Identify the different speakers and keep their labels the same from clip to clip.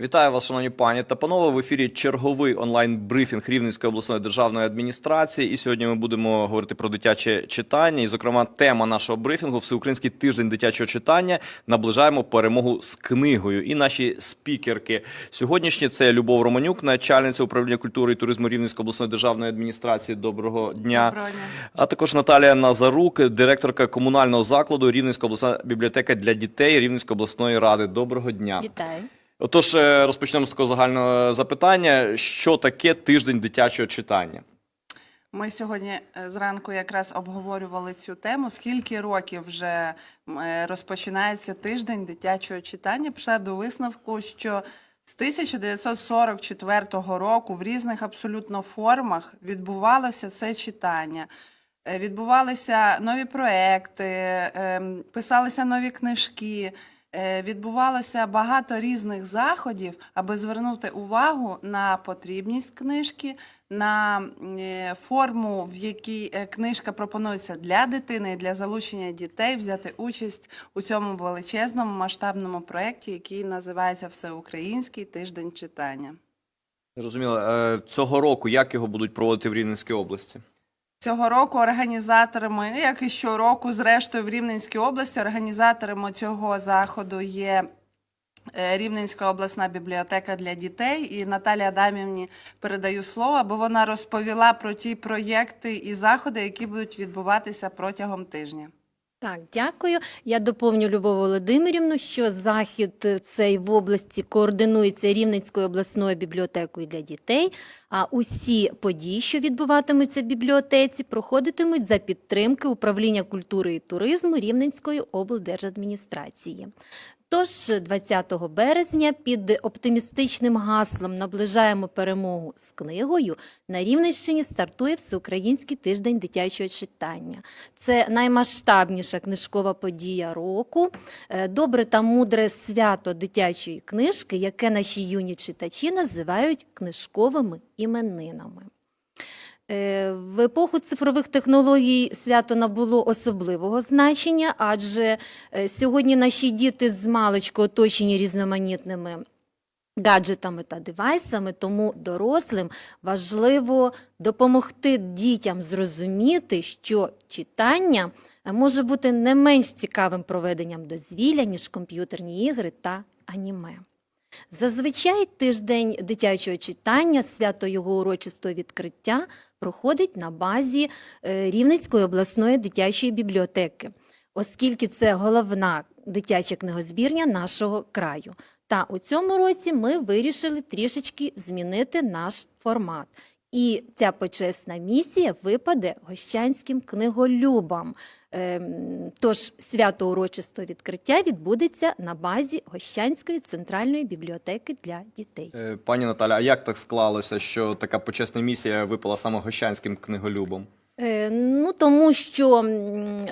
Speaker 1: Вітаю вас, шановні пані та панове. В ефірі черговий онлайн-брифінг Рівненської обласної державної адміністрації. І сьогодні ми будемо говорити про дитяче читання. І, зокрема, тема нашого брифінгу Всеукраїнський тиждень дитячого читання. Наближаємо перемогу з книгою. І наші спікерки сьогоднішні це Любов Романюк, начальниця управління культури і туризму Рівненської обласної державної адміністрації. Доброго дня.
Speaker 2: Доброго дня.
Speaker 1: А також Наталія Назарук, директорка комунального закладу Рівненська обласна бібліотека для дітей Рівненської обласної ради. Доброго дня.
Speaker 3: Вітаю.
Speaker 1: Отож, е, розпочнемо з такого загального запитання: що таке тиждень дитячого читання?
Speaker 2: Ми сьогодні е, зранку якраз обговорювали цю тему. Скільки років вже е, розпочинається тиждень дитячого читання? Прийшла до висновку, що з 1944 року в різних абсолютно формах відбувалося це читання. Відбувалися нові проекти, ем, писалися нові книжки. Е, Відбувалося багато різних заходів, аби звернути увагу на потрібність книжки, на е, форму, в якій е, книжка пропонується для дитини, і для залучення дітей взяти участь у цьому величезному масштабному проєкті, який називається Всеукраїнський тиждень читання.
Speaker 1: Зрозуміло, цього року як його будуть проводити в Рівненській області?
Speaker 2: Цього року організаторами, ну, як і щороку, зрештою, в Рівненській області, організаторами цього заходу є е, Рівненська обласна бібліотека для дітей. І Наталія Адамівні передаю слово, аби вона розповіла про ті проєкти і заходи, які будуть відбуватися протягом тижня.
Speaker 3: Так, дякую. Я доповню Любов Володимирівну, що захід цей в області координується Рівненською обласною бібліотекою для дітей. А усі події, що відбуватимуться в бібліотеці, проходитимуть за підтримки управління культури і туризму Рівненської облдержадміністрації. Тож 20 березня під оптимістичним гаслом наближаємо перемогу з книгою на Рівненщині стартує Всеукраїнський тиждень дитячого читання. Це наймасштабніша книжкова подія року, е, добре та мудре свято дитячої книжки, яке наші юні читачі називають книжковими іменинами. Е, В епоху цифрових технологій свято набуло особливого значення, адже е, сьогодні наші діти з маличку оточені різноманітними гаджетами та девайсами, тому дорослим важливо допомогти дітям зрозуміти, що читання е, може бути не менш цікавим проведенням дозвілля, ніж комп'ютерні ігри та аніме. Зазвичай тиждень дитячого читання, свято його урочистого відкриття проходить на базі е, Рівненської обласної дитячої бібліотеки, оскільки це головна дитяча книгозбірня нашого краю. Та у цьому році ми вирішили трішечки змінити наш формат. І ця почесна місія випаде гощанським книголюбам. Ем, Тож свято урочистого відкриття відбудеться на базі Гощанської центральної бібліотеки для дітей.
Speaker 1: Е, Пані Наталя, а як так склалося, що така почесна місія випала саме гощанським книголюбом?
Speaker 3: Е, Ну, тому що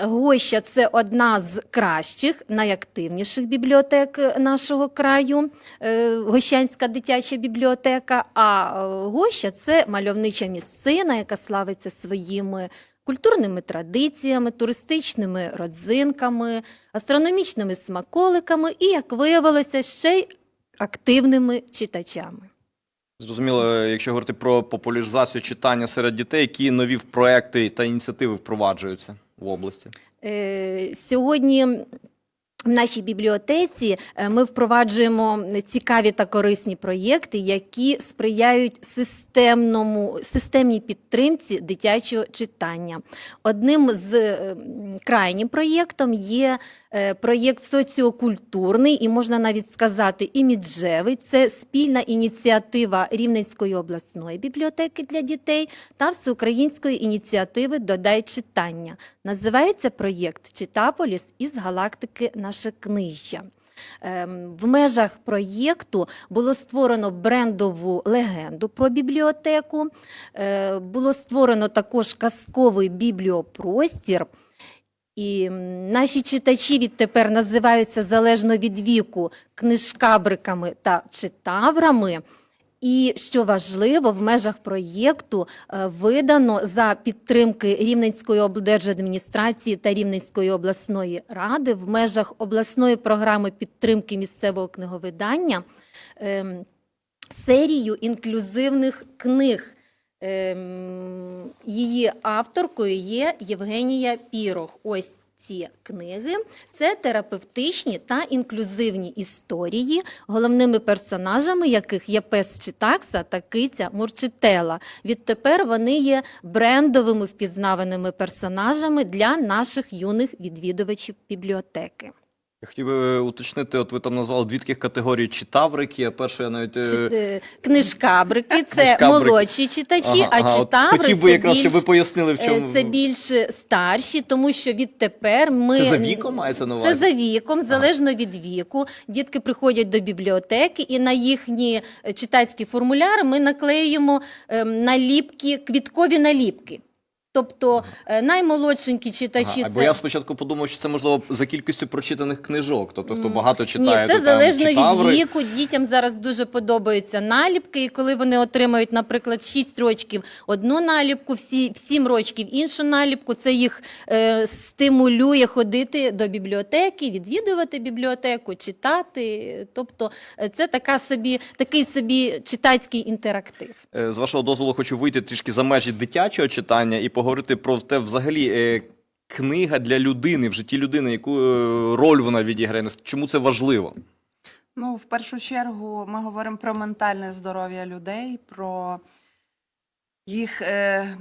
Speaker 3: Гоща це одна з кращих, найактивніших бібліотек нашого краю, е, Гощанська дитяча бібліотека. А Гоща це мальовнича місцина, яка славиться своїми культурними традиціями, туристичними родзинками, астрономічними смаколиками і, як виявилося, ще й активними читачами.
Speaker 1: Зрозуміло, якщо говорити про популяризацію читання серед дітей, які нові проекти та ініціативи впроваджуються в області?
Speaker 3: Е, Сьогодні в нашій бібліотеці е, ми впроваджуємо цікаві та корисні проєкти, які сприяють системному, системній підтримці дитячого читання. Одним з е, крайнім проєктом є проєкт соціокультурний і можна навіть сказати іміджевий. Це спільна ініціатива Рівненської обласної бібліотеки для дітей та всеукраїнської ініціативи Додай читання. Називається проєкт Читаполіс із галактики Наше книжжя. Ем, В межах проєкту було створено брендову легенду про бібліотеку, е, було створено також казковий бібліопростір. І наші читачі відтепер називаються залежно від віку книжкабриками та читаврами. І що важливо, в межах проєкту е, видано за підтримки Рівненської облдержадміністрації та Рівненської обласної ради в межах обласної програми підтримки місцевого книговидання ем, серію інклюзивних книг. Ем, Її авторкою є Євгенія Пірох. Ось ці книги. Це терапевтичні та інклюзивні історії, головними персонажами яких є пес Читакса та киця Мурчителла. Відтепер вони є брендовими впізнаваними персонажами для наших юних відвідувачів бібліотеки.
Speaker 1: Я хотів би уточнити, от ви там назвали дві таких категорії читаврики, а перше я навіть. е,
Speaker 3: Чи- е, Книжкабрики це
Speaker 1: Книжкабрики.
Speaker 3: молодші читачі,
Speaker 1: ага, ага,
Speaker 3: а
Speaker 1: от
Speaker 3: читаври
Speaker 1: Хотів би
Speaker 3: це
Speaker 1: якраз, щоб ви
Speaker 3: більш,
Speaker 1: пояснили, в
Speaker 3: е,
Speaker 1: чому.
Speaker 3: це більш старші, тому що відтепер ми
Speaker 1: Це за віком мається на увазі?
Speaker 3: Це за віком, залежно від віку. Дітки приходять до бібліотеки, і на їхні е, читацькі формуляри ми наклеюємо ем, наліпки, квіткові наліпки. Тобто е, наймолодшенькі читачі
Speaker 1: Ага,
Speaker 3: це
Speaker 1: Бо я спочатку подумав, що це можливо за кількістю прочитаних книжок. Тобто, хто багато
Speaker 3: Ні,
Speaker 1: читає,
Speaker 3: це
Speaker 1: то там
Speaker 3: залежно
Speaker 1: читаври.
Speaker 3: від віку. Дітям зараз дуже подобаються наліпки, і коли вони отримають, наприклад, 6 рочків одну наліпку, всі, 7 рочків іншу наліпку, це їх е, стимулює ходити до бібліотеки, відвідувати бібліотеку, читати. Тобто е, це така собі, такий собі читацький інтерактив.
Speaker 1: Е, З вашого дозволу хочу вийти трішки за межі дитячого читання і поговорити про те, взагалі, е, книга для людини в житті людини, яку е, роль вона відіграє, чому це важливо?
Speaker 2: Ну, в першу чергу, ми говоримо про ментальне здоров'я людей, про їх е,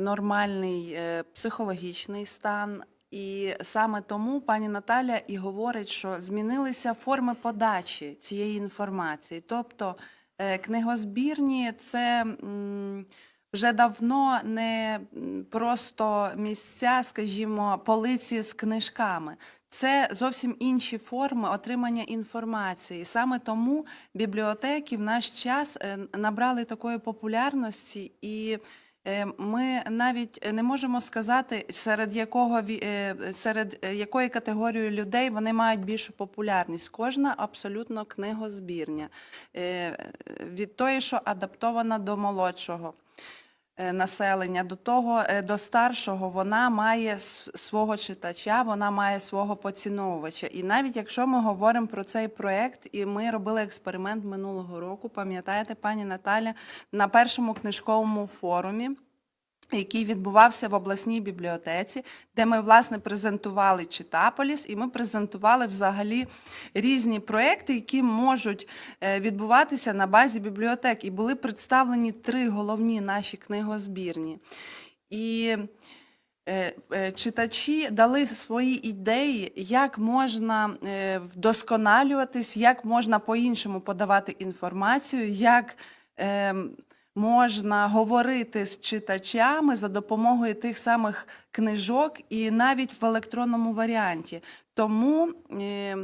Speaker 2: нормальний психологічний стан. І саме тому пані Наталя і говорить, що змінилися форми подачі цієї інформації. Тобто книгозбірні це вже давно не просто місця, скажімо, полиці з книжками. Це зовсім інші форми отримання інформації. Саме тому бібліотеки в наш час е, набрали такої популярності, і е, ми навіть не можемо сказати, серед якого е, серед якої категорії людей вони мають більшу популярність. Кожна абсолютно книгозбірня від тої, що адаптована до молодшого населення, до того е, до старшого, вона має свого читача, вона має свого поціновувача. І навіть якщо ми говоримо про цей проект, і ми робили експеримент минулого року, пам'ятаєте, пані Наталя, на першому книжковому форумі. Який відбувався в обласній бібліотеці, де ми власне презентували Читаполіс, і ми презентували взагалі різні проекти, які можуть е, відбуватися на базі бібліотек. І були представлені три головні наші книгозбірні. І е, е, читачі дали свої ідеї, як можна вдосконалюватись, як можна по-іншому подавати інформацію, як е, можна говорити з читачами за допомогою тих самих книжок і навіть в електронному варіанті. Тому е,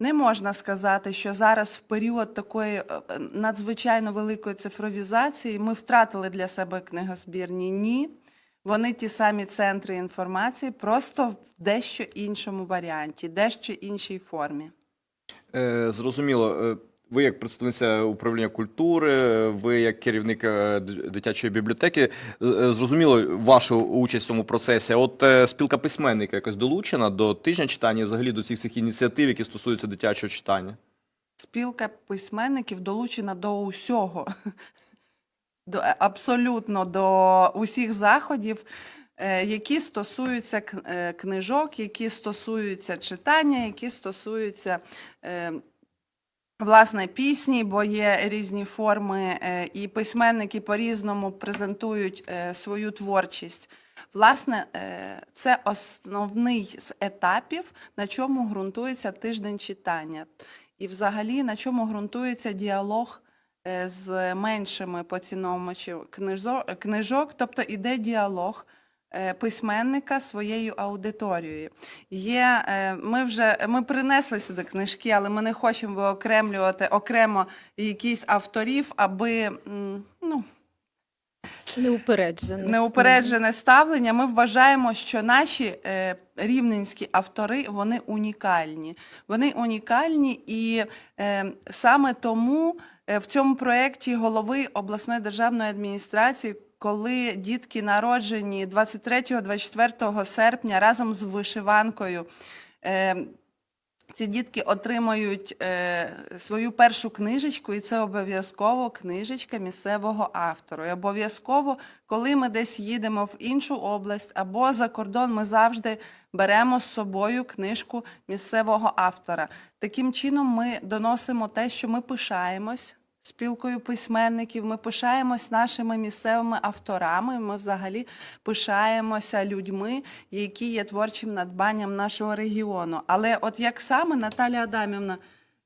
Speaker 2: не можна сказати, що зараз в період такої е, надзвичайно великої цифровізації ми втратили для себе книгозбірні. Ні. Вони ті самі центри інформації, просто в дещо іншому варіанті, дещо іншій формі.
Speaker 1: Е, Зрозуміло. Ви як представниця управління культури, ви як керівник е, дитячої бібліотеки, е, зрозуміло вашу участь в цьому процесі. От е, спілка письменника якось долучена до тижня читання, взагалі до цих всіх ініціатив, які стосуються дитячого читання.
Speaker 2: Спілка письменників долучена до усього, до, абсолютно до усіх заходів, які стосуються книжок, які стосуються читання, які стосуються. Власне, пісні, бо є різні форми, е, і письменники по-різному презентують е, свою творчість. Власне, е, це основний з етапів, на чому ґрунтується тиждень читання. І взагалі на чому ґрунтується діалог з меншими поціновувачами книжо- книжок, тобто іде діалог письменника своєю аудиторією. Є, е, ми вже ми принесли сюди книжки, але ми не хочемо виокремлювати окремо якісь авторів, аби ну,
Speaker 3: Неупереджене.
Speaker 2: неупереджене ставлення. Ми вважаємо, що наші е, рівненські автори вони унікальні. Вони унікальні, і е, саме тому е, в цьому проєкті голови обласної державної адміністрації. Коли дітки народжені 23-24 серпня разом з вишиванкою е, ці дітки отримають е, свою першу книжечку, і це обов'язково книжечка місцевого автору. І обов'язково, коли ми десь їдемо в іншу область або за кордон, ми завжди беремо з собою книжку місцевого автора. Таким чином, ми доносимо те, що ми пишаємось. Спілкою письменників ми пишаємось нашими місцевими авторами. Ми взагалі пишаємося людьми, які є творчим надбанням нашого регіону. Але от як саме Наталя Адамівна,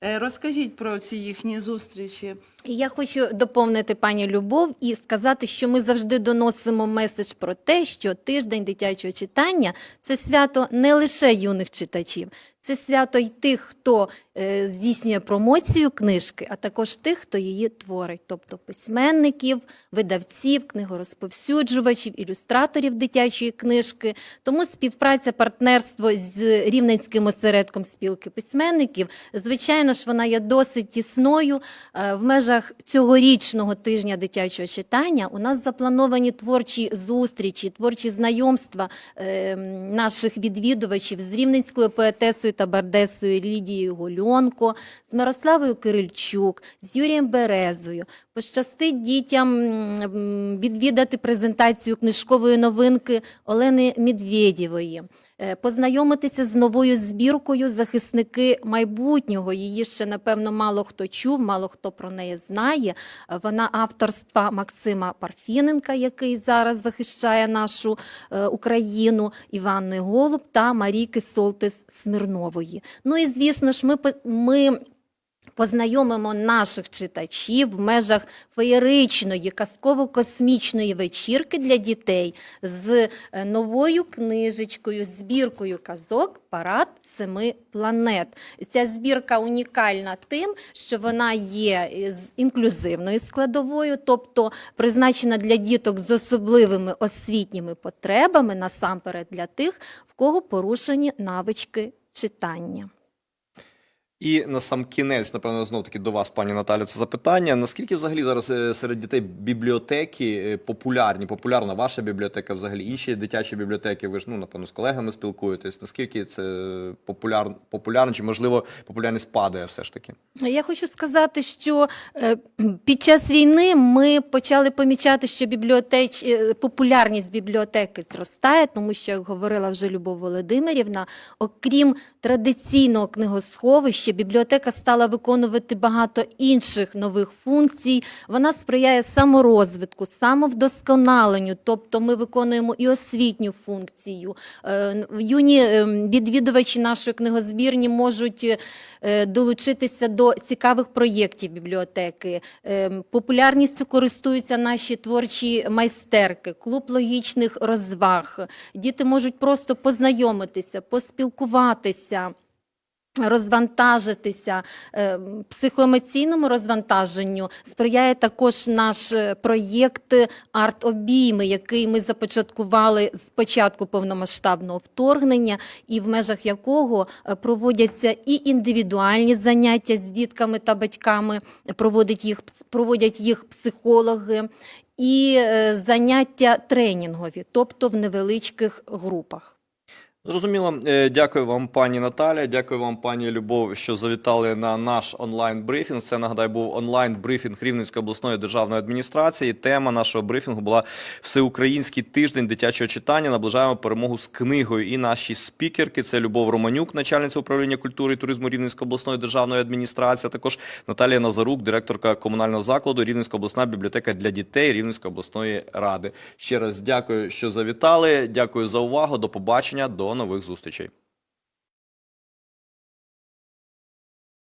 Speaker 2: е, розкажіть про ці їхні зустрічі.
Speaker 3: Я хочу доповнити пані Любов і сказати, що ми завжди доносимо меседж про те, що тиждень дитячого читання це свято не лише юних читачів, це свято й тих, хто е, здійснює промоцію книжки, а також тих, хто її творить, тобто письменників, видавців, книгорозповсюджувачів, ілюстраторів дитячої книжки. Тому співпраця, партнерство з Рівненським осередком спілки письменників, звичайно ж, вона є досить тісною. Е, В межах цьогорічного тижня дитячого читання у нас заплановані творчі зустрічі, творчі знайомства е, наших відвідувачів з рівненською поетесою та бардесою Лідією Гольонко, з Мирославою Кирильчук, з Юрієм Березою. Пощастить дітям відвідати презентацію книжкової новинки Олени Медведєвої. Е, Познайомитися з новою збіркою захисники майбутнього. Її ще напевно мало хто чув, мало хто про неї знає. Е, Вона авторства Максима Парфіненка, який зараз захищає нашу е, Україну, Іванни Голуб та Марійки Солтис Смирнової. Ну і звісно ж, ми, ми Познайомимо наших читачів в межах феєричної казково-космічної вечірки для дітей з е, новою книжечкою, збіркою казок Парад семи планет. Ця збірка унікальна тим, що вона є з інклюзивною складовою, тобто призначена для діток з особливими освітніми потребами, насамперед для тих, в кого порушені навички читання.
Speaker 1: І на сам кінець, напевно, знов таки до вас, пані Наталя, це запитання. Наскільки взагалі зараз е, серед дітей бібліотеки е, популярні? Популярна ваша бібліотека, взагалі інші дитячі бібліотеки? Ви ж ну напевно з колегами спілкуєтесь. Наскільки це популяр... популярно, чи можливо популярність падає все ж таки?
Speaker 3: Я хочу сказати, що е, під час війни ми почали помічати, що бібліотеч... популярність бібліотеки зростає, тому що, як говорила вже Любов Володимирівна, окрім традиційного книгосховища, бібліотека стала виконувати багато інших нових функцій. Вона сприяє саморозвитку, самовдосконаленню, тобто ми виконуємо і освітню функцію. Е, Юні е, відвідувачі нашої книгозбірні можуть е, долучитися до цікавих проєктів бібліотеки. Популярністю користуються наші творчі майстерки, клуб логічних розваг. Діти можуть просто познайомитися, поспілкуватися. Розвантажитися Е, психоемоційному розвантаженню сприяє також наш е, проєкт Арт-обійми, який ми започаткували з початку повномасштабного вторгнення, і в межах якого е, проводяться і індивідуальні заняття з дітками та батьками, проводять їх, проводять їх психологи, і заняття тренінгові, тобто в невеличких групах.
Speaker 1: Зрозуміло, Е, дякую вам, пані Наталя. Дякую вам, пані Любов, що завітали на наш онлайн-брифінг. Це нагадаю був онлайн-брифінг Рівненської обласної державної адміністрації. Тема нашого брифінгу була Всеукраїнський тиждень дитячого читання. Наближаємо перемогу з книгою. І наші спікерки це Любов Романюк, начальниця управління культури і туризму Рівненської обласної державної адміністрації. а Також Наталія Назарук, директорка комунального закладу Рівненська обласна бібліотека для дітей Рівненської обласної ради. Ще раз дякую, що завітали. Дякую за увагу. До побачення. Нових зустрічей.